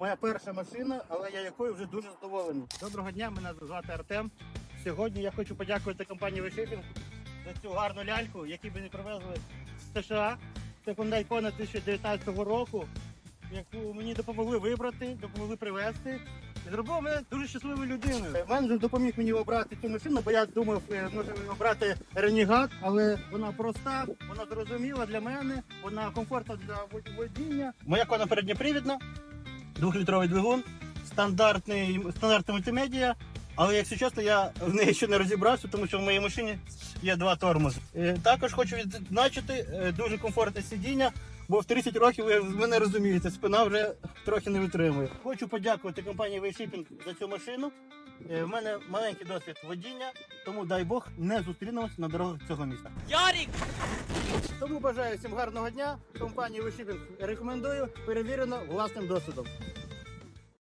Моя перша машина, але я якою вже дуже задоволений. Доброго дня, мене звати Артем. Сьогодні я хочу подякувати компанії Вишипінг за цю гарну ляльку, яку мені привезли з США. Це Hyundai Kona 2019 року, яку мені допомогли вибрати, допомогли привезти. І зробив мене дуже щасливою людиною. Менеджер допоміг мені обрати цю машину, бо я думав, е, може обрати Ренігат, але вона проста, вона зрозуміла для мене, вона комфортна для водіння. Моя кона передньопривідна, двохлітровий двигун, стандартний, стандартна мультимедіа. Але якщо чесно, я в неї ще не розібрався, тому що в моїй машині є два тормози. Е, Також хочу відзначити е, дуже комфортне сидіння, бо в 30 років ви мене розумієте, спина вже трохи не витримує. Хочу подякувати компанії Вейшіпінг за цю машину. Е, В мене маленький досвід водіння, тому дай Бог не зустрінемось на дорогах цього міста. Ярік! Тому бажаю всім гарного дня. Компанію Вишіпінг рекомендую, перевірено власним досвідом.